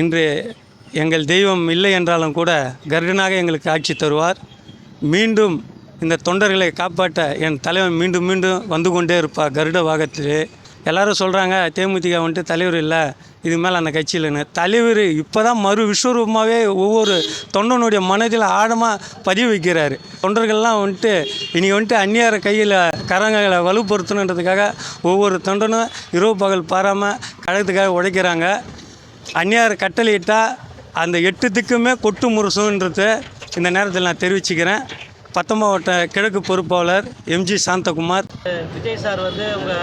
இன்று எங்கள் தெய்வம் இல்லை என்றாலும் கூட கருடனாக எங்களுக்கு ஆட்சி தருவார். மீண்டும் இந்த தொண்டர்களை காப்பாற்ற என் தலைவன் மீண்டும் மீண்டும் வந்து கொண்டே இருப்பார் கருட வாகத்திலே எல்லாரும் சொல்கிறாங்க தேமுதிக வந்துட்டு தலைவர் இல்லை இது மேலே அந்த கட்சியில்னு தலைவர் இப்போ தான் மறு விஸ்வரூபமாகவே ஒவ்வொரு தொண்டனுடைய மனதில் ஆழமாக பதிவு வைக்கிறாரு. தொண்டர்கள்லாம் வந்துட்டு இனி வந்துட்டு அந்நியார கையில் கரங்களை வலுப்படுத்தணுன்றதுக்காக ஒவ்வொரு தொண்டனும் இரவு பகல் பாராமல் கழகத்துக்காக உழைக்கிறாங்க. அந்நியார் கட்டளையிட்டால் அந்த எட்டு திக்குமே கொட்டு முரசுன்றது இந்த நேரத்தில் நான் தெரிவிச்சுக்கிறேன். பத்தொம்பது கிழக்கு பொறுப்பாளர் எம்ஜி சாந்தகுமார். விஜய் சார் வந்து உங்க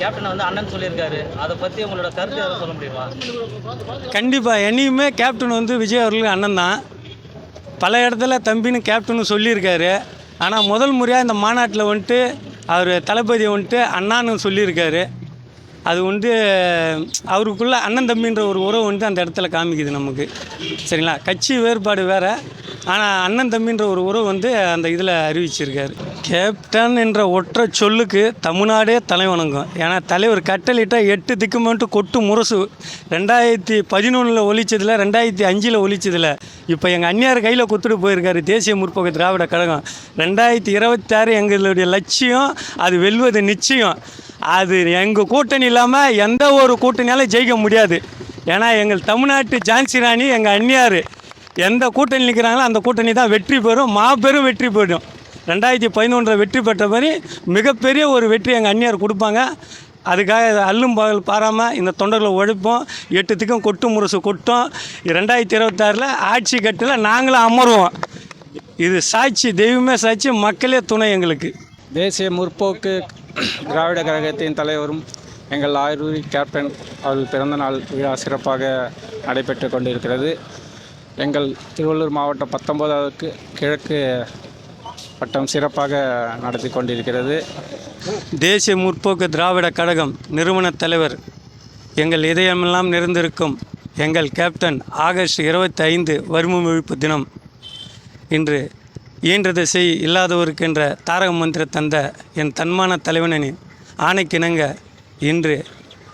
கேப்டனை வந்து அண்ணன் சொல்லியிருக்காரு. அதை பத்தி உங்களோட கருத்து எதாவது சொல்ல முடியுமா? கண்டிப்பாக என்னையுமே கேப்டன் வந்து விஜய் அவர்களுக்கு அண்ணன் தான். பல இடத்துல தம்பின்னு கேப்டனும் சொல்லியிருக்காரு. ஆனால் முதல் முறையாக இந்த மாநாட்டில் வந்துட்டு அவர் தளபதி வந்துட்டு அண்ணான்னு சொல்லியிருக்காரு. அது வந்து அவருக்குள்ள அண்ணன் தம்பின்ற ஒரு உறவு வந்து அந்த இடத்துல காமிக்குது நமக்கு. சரிங்களா? கட்சி வேறுபாடு வேறு. ஆனால் அண்ணன் தம்பின்ற ஒரு உறவு வந்து அந்த இதில் அறிவிச்சிருக்காரு. கேப்டன் என்ற ஒற்றை சொல்லுக்கு தமிழ்நாடே தலை வணங்கும் ஏன்னா தலைவர் கட்டளிட்டால் எட்டு திக்குமெண்ட்டு கொட்டு முரசு. ரெண்டாயிரத்தி பதினொன்றில் ஒழிச்சதில் ரெண்டாயிரத்தி அஞ்சில் ஒழிச்சதில் இப்போ எங்கள் அந்நியார் கையில் கொடுத்துட்டு போயிருக்காரு தேசிய முற்போக்கு திராவிட கழகம். ரெண்டாயிரத்தி இருபத்தாறு எங்களுடைய லட்சியம் அது வெல்வது நிச்சயம். அது எங்கள் கூட்டணி இல்லாமல் எந்த ஒரு கூட்டணியாலும் ஜெயிக்க முடியாது. ஏன்னா எங்கள் தமிழ்நாட்டு ஜான்சி ராணி எங்கள் அந்நியார் எந்த கூட்டணி நிற்கிறாங்களோ அந்த கூட்டணி தான் வெற்றி பெறும். மாபெரும் வெற்றி பெறும். ரெண்டாயிரத்தி பதினொன்றில் வெற்றி பெற்ற மாதிரி மிகப்பெரிய ஒரு வெற்றி எங்கள் அந்நியார் கொடுப்பாங்க. அதுக்காக அல்லும் பகல் பாராமல் இந்த தொண்டர்களை உழைப்போம் எட்டுத்துக்கும் கொட்டு முரசு கொட்டும். ரெண்டாயிரத்தி இருபத்தாறில் ஆட்சி கட்டில் நாங்களும் அமருவோம். இது சாட்சி தெய்வமே சாட்சி மக்களே துணை எங்களுக்கு. தேசிய முற்போக்கு திராவிட கழகத்தின் தலைவரும் எங்கள் ஆயுர்வேதி கேப்டன் அவர்கள் பிறந்த நாள் விழா சிறப்பாக நடைபெற்று கொண்டிருக்கிறது. எங்கள் திருவள்ளூர் மாவட்டம் பத்தொன்பதாவது கிழக்கு வட்டம் சிறப்பாக நடத்தி கொண்டிருக்கிறது. தேசிய முற்போக்கு திராவிட கழகம் நிறுவன தலைவர் எங்கள் இதயமெல்லாம் நிறைந்திருக்கும் எங்கள் கேப்டன் ஆகஸ்ட் இருபத்தி ஐந்து வறுமை ஒழிப்பு தினம் இன்று இயன்றதை செய் இல்லாதவருக்கென்ற தாரக மந்திர தந்த என் தன்மான தலைவனின் ஆணைக்கிணங்க இன்று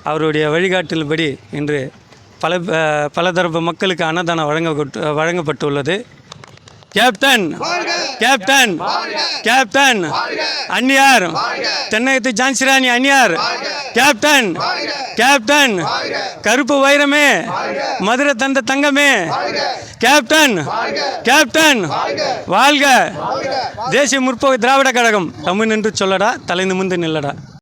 அவருடைய வழிகாட்டல்படி இன்று பல பலதரப்பு மக்களுக்கு அன்னதானம் வழங்க வழங்கப்பட்டுள்ளது. கேப்டன். கேப்டன். கேப்டன். அந்நியார். தென்னகத்து ஜான்சிராணி அந்நியார். கேப்டன். கேப்டன். கருப்பு வைரமே. மதுரை தந்த தங்கமே. கேப்டன். கேப்டன். வாழ்க. தேசிய முற்போக்கு திராவிட கழகம். தமிழ் நின்று சொல்லடா தலை நிமிர்ந்து நில்லடா.